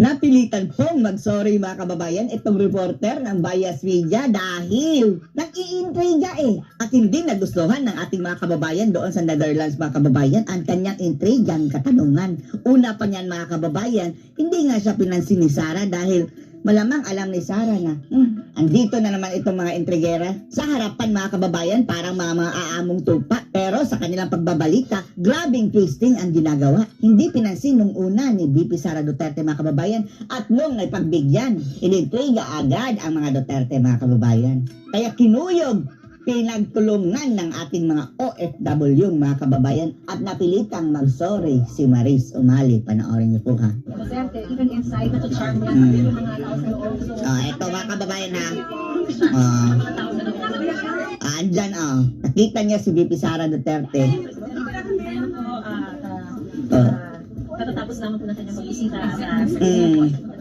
Napilitan pong mag-sorry mga kababayan itong reporter ng Bias Media dahil nag-iintriga eh at hindi nagustuhan ng ating mga kababayan doon sa Netherlands mga kababayan ang kanyang intrigang katanungan. Una pa niyan mga kababayan, hindi nga siya pinansin ni Sarah dahil malamang alam ni Sarah na hmm, andito na naman itong mga intrigera. Sa harapan mga kababayan parang mga, mga aamong tupa. Pero sa kanilang pagbabalita grabing twisting ang ginagawa. Hindi pinansin nung una ni BP Sara Duterte mga kababayan at nung nagpagbigyan inintriga agad ang mga Duterte mga kababayan. Kaya kinuyog pinagtulungan ng ating mga OFW mga kababayan at napilitang mag-sorry si Maris Umali. Panoorin niyo po ha. Even inside, nag-charm niya. Mm. Mga tao sa loob. So, Oh, eto mga kababayan ha. Oh, ah, andyan oh. Nakita niya si BP Sara Duterte. Ah, Oh. katatapos lamang po na kanyang pagbisita sa Mm.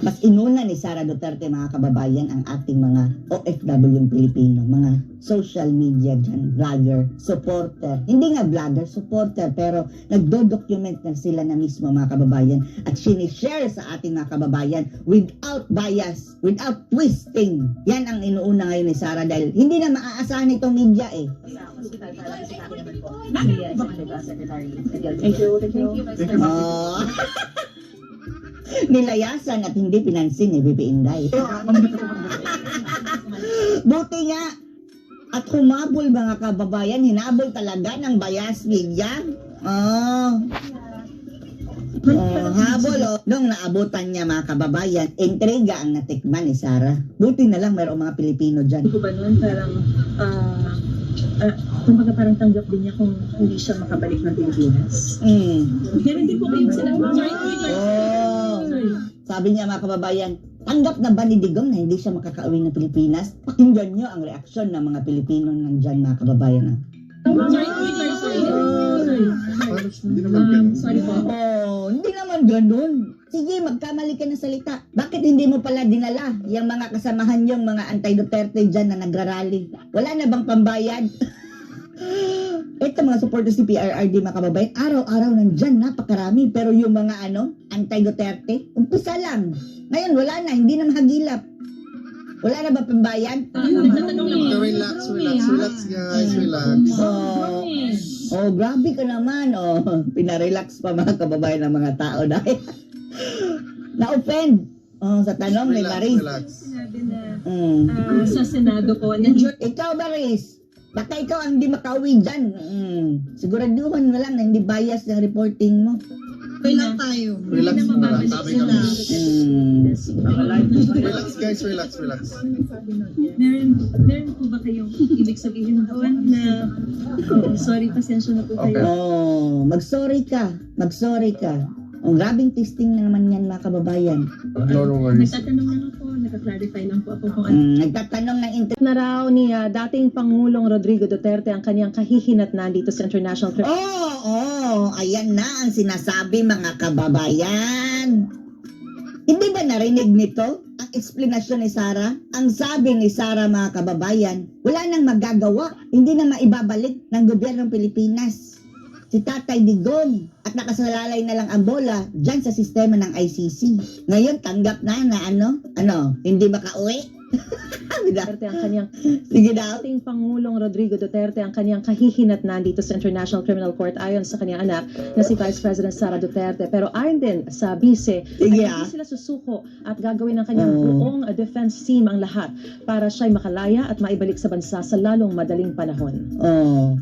Mas inuna ni Sara Duterte mga kababayan ang ating mga OFW Pilipino, mga social media dyan, vlogger, supporter. Hindi nga vlogger, supporter, pero nagdo-document na sila na mismo mga kababayan at sinishare sa ating mga kababayan without bias, without twisting. Yan ang inuuna ngayon ni Sara dahil hindi na maaasahan itong media eh. Thank you. Thank you. Vice President. Oh. Nilayasan at hindi pinansin ni Bibi Inday. Buti nga at humabol mga kababayan, hinabol talaga ng bias media. Oh. Oh, habol oh. Nung naabutan niya mga kababayan, intriga ang natikman ni Sarah. Buti na lang mayroong mga Pilipino dyan. Hindi ko ba noon parang ah uh, kumbaga parang tanggap din niya kung hindi siya makabalik ng Pilipinas. Mm. Pero hindi po kayo sinabi. Oh. Sabi niya mga kababayan, tanggap na ba ni Digong na hindi siya makakauwi ng Pilipinas? Pakinggan niyo ang reaksyon ng mga Pilipino nandyan mga kababayan. Sorry, sorry, sorry, sorry. sorry. Hindi naman ganun. sorry po. Oh, hindi naman ganun. Sige, magkamali ka ng salita. Bakit hindi mo pala dinala yung mga kasamahan yung mga anti-Duterte dyan na nagrarally? Wala na bang pambayad? Ito mga supporters ni PRRD mga kababayan, araw-araw nandyan, napakarami. Pero yung mga ano, anti-Duterte, umpisa lang. Ngayon, wala na, hindi na mahagilap. Wala na ba pambayad? Okay, relax, relax, relax guys, relax. Oh, oh, grabe ka naman. Oh, pinarelax pa mga kababayan ng mga tao dahil na-offend. Oh, sa tanong ni Maris. relax. Sinabi na Mm. ah, sa Senado nandiyan Ikaw, Maris, baka ikaw ang hindi makauwi dyan. Mm. Siguraduhan mo lang na hindi bias ng reporting mo. Okay lang tayo. Relax muna, mababalik sabi. Mm. Relax guys, relax, relax. Meron, meron po ba kayong ibig sabihin doon na oh, sorry, pasensya na po Okay. kayo. Oh, mag-sorry ka. Mag-sorry ka. Ang grabing testing na naman yan mga kababayan. No, no worries. Nagtatanong lang ako, nagka-clarify lang po ako kung ano. Mm, nagtatanong ng inter- na raw ni ah, dating Pangulong Rodrigo Duterte ang kanyang kahihinatnan dito sa International Criminal Oo, oh, ayan na ang sinasabi mga kababayan. Hindi ba narinig nito ang explanation ni Sara? Ang sabi ni Sara mga kababayan, wala nang magagawa, hindi na maibabalik ng gobyernong Pilipinas. Si Tatay Digong at nakasalalay na lang ang bola dyan sa sistema ng ICC. Ngayon tanggap na na ano, ano, hindi makauwi. Duterte ang kanyang Sige daw. dating Pangulong Rodrigo Duterte ang kanyang kahihinatnan dito sa International Criminal Court ayon sa kanyang anak na si Vice President Sara Duterte. Pero ayon din sa vice, Sige ay ah. hindi sila susuko at gagawin ng kanyang Oo. buong ah, defense team ang lahat para siya'y makalaya at maibalik sa bansa sa lalong madaling panahon. Oh.